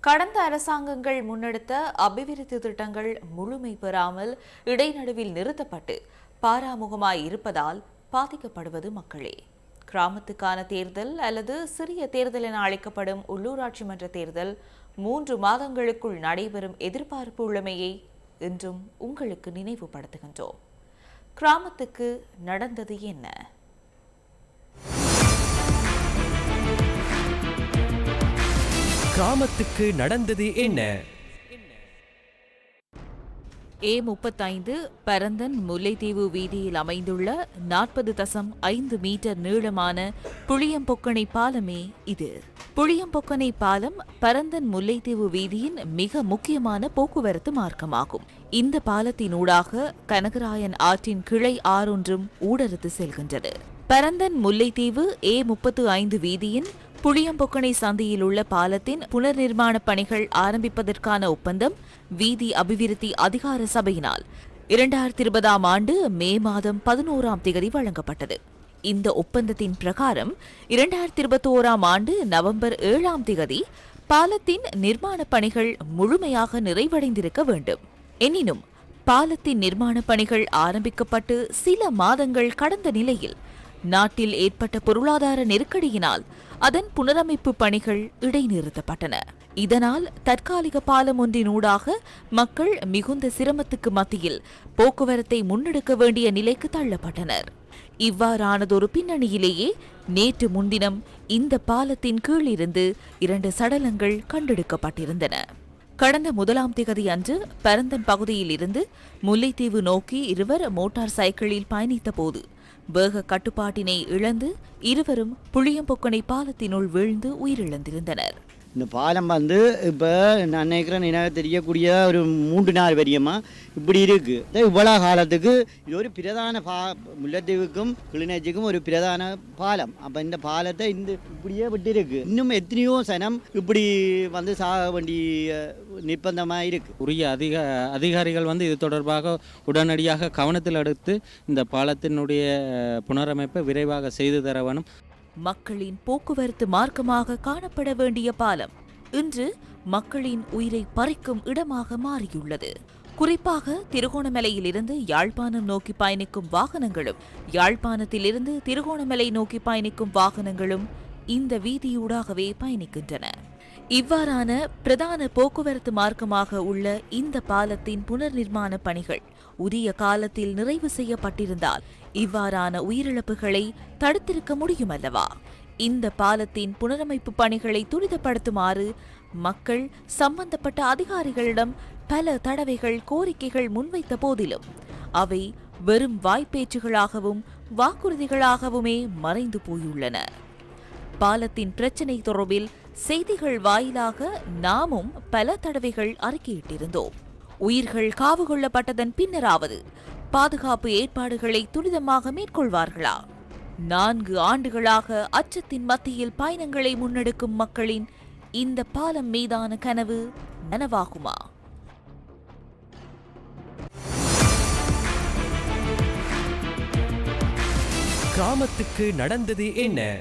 கடந்த அரசாங்கங்கள் முன்னெடுத்த அபிவிருத்தி திட்டங்கள் முழுமை பெறாமல் இடைநடுவில் நிறுத்தப்பட்டு பாராமுகமாய் இருப்பதால் பாதிக்கப்படுவது மக்களே. கிராமத்துக்கான தேர்தல் அல்லது சிறிய தேர்தல் என அழைக்கப்படும் உள்ளூராட்சி மன்ற தேர்தல் மூன்று மாதங்களுக்குள் நடைபெறும் எதிர்பார்ப்பு உள்ளமையை இன்றும் உங்களுக்கு நினைவுபடுத்துகின்றோம். கிராமத்துக்கு நடந்தது என்ன? கிராமத்துக்கு நடந்தது என்ன? ஏ முப்பத்தைந்து பரந்தன் முல்லைத்தீவு வீதியில் அமைந்துள்ள நாற்பது தசம் ஐந்து மீட்டர் நீளமான புளியம்பொக்கனை பாலமே இது. புளியம்பொக்கனை பாலம் பரந்தன் முல்லைத்தீவு வீதியின் மிக முக்கியமான போக்குவரத்து மார்க்கமாகும். இந்த பாலத்தினூடாக கனகராயன் ஆற்றின் கிளை ஆறொன்றும் ஊடறுத்து செல்கின்றது. பரந்தன் முல்லைத்தீவு ஏ முப்பத்து ஐந்து வீதியின் புளியம்பொக்கனை சந்தையில் உள்ள பாலத்தின் புனர்நிர்மாண பணிகள் ஆரம்பிப்பதற்கான ஒப்பந்தம் வீதி அபிவிருத்தி அதிகார சபையினால் இரண்டாயிரத்தி இருபதாம் ஆண்டு மே மாதம் பதினோராம் தேதி வழங்கப்பட்டது. இந்த ஒப்பந்தத்தின் பிரகாரம் இரண்டாயிரத்தி இருபத்தி ஓராம் ஆண்டு நவம்பர் ஏழாம் தேதி பாலத்தின் நிர்மாண பணிகள் முழுமையாக நிறைவடைந்திருக்க வேண்டும். எனினும் பாலத்தின் நிர்மாண பணிகள் ஆரம்பிக்கப்பட்டு சில மாதங்கள் கடந்த நிலையில் நாட்டில் ஏற்பட்ட பொருளாதார நெருக்கடியினால் அதன் புனரமைப்பு பணிகள் இடைநிறுத்தப்பட்டன. இதனால் தற்காலிக பாலம் ஒன்றினூடாக மக்கள் மிகுந்த சிரமத்துக்கு மத்தியில் போக்குவரத்தை முன்னெடுக்க வேண்டிய நிலைக்கு தள்ளப்பட்டனர். இவ்வாறானதொரு பின்னணியிலேயே நேற்று முன்தினம் இந்த பாலத்தின் கீழிருந்து இரண்டு சடலங்கள் கண்டெடுக்கப்பட்டிருந்தன. கடந்த முதலாம் திகதி அன்று பரந்தன் பகுதியில் இருந்து முல்லைத்தீவு நோக்கி இருவர் மோட்டார் சைக்கிளில் பயணித்தபோது வேக கட்டுப்பாட்டினை இழந்து இருவரும் புளியம்பொக்கனை பாலத்தினுள் வீழ்ந்து உயிரிழந்திருந்தனர். இந்த பாலம் வந்து இப்போ நான் நினைக்கிறேன் எனக்கு தெரியக்கூடிய ஒரு மூன்று நாள் வரியமாக இப்படி இருக்குது இவ்வளோ காலத்துக்கு இது ஒரு பிரதான பா முல்லைத்தீவுக்கும் கிளிநொச்சிக்கும் ஒரு பிரதான பாலம். அப்போ இந்த பாலத்தை இந்த இப்படியே விட்டுருக்கு. இன்னும் எத்தனையோ சனம் இப்படி வந்து சாக வேண்டிய நிர்பந்தமாக இருக்குது உரிய அதிக அதிகாரிகள் வந்து இது தொடர்பாக உடனடியாக கவனத்தில் எடுத்து இந்த பாலத்தினுடைய புனரமைப்பை விரைவாக செய்து தர வேணும் மக்களின் போக்குவரத்து மார்க்கமாக காணப்பட வேண்டிய பாலம் இன்று மக்களின் உயிரை பறிக்கும் இடமாக மாறியுள்ளது. குறிப்பாக திருகோணமலையிலிருந்து யாழ்ப்பாணம் நோக்கி பயணிக்கும் வாகனங்களும் யாழ்ப்பாணத்திலிருந்து திருகோணமலை நோக்கி பயணிக்கும் வாகனங்களும் இந்த வீதியூடாகவே பயணிக்கின்றன. இவ்வாறான பிரதான போக்குவரத்து மார்க்கமாக உள்ள இந்த பாலத்தின் புனர்நிர்மாண பணிகள் உரிய காலத்தில் நிறைவு செய்யப்பட்டிருந்தால் இவ்வாறான உயிரிழப்புகளை தடுத்திருக்க முடியும் அல்லவா இந்த பாலத்தின் புனரமைப்பு பணிகளை துரிதப்படுத்துமாறு மக்கள் சம்பந்தப்பட்ட அதிகாரிகளிடம் பல தடவைகள் கோரிக்கைகள் முன்வைத்த போதிலும் அவை வெறும் வாய்ப்பேச்சுகளாகவும் வாக்குறுதிகளாகவுமே மறைந்து போயுள்ளன. பாலத்தின் பிரச்சினை தொடர்பில் செய்திகள் வாயிலாக நாமும் பல தடவைகள் அறிக்கையிட்டிருந்தோம். உயிர்கள் காவு கொள்ளப்பட்டதன் பின்னராவது பாதுகாப்பு ஏற்பாடுகளை துரிதமாக மேற்கொள்வார்களா? நான்கு ஆண்டுகளாக அச்சத்தின் மத்தியில் பயணங்களை முன்னெடுக்கும் மக்களின் இந்த பாலம் மீதான கனவு நனவாகுமா? கிராமத்துக்கு நடந்தது என்ன?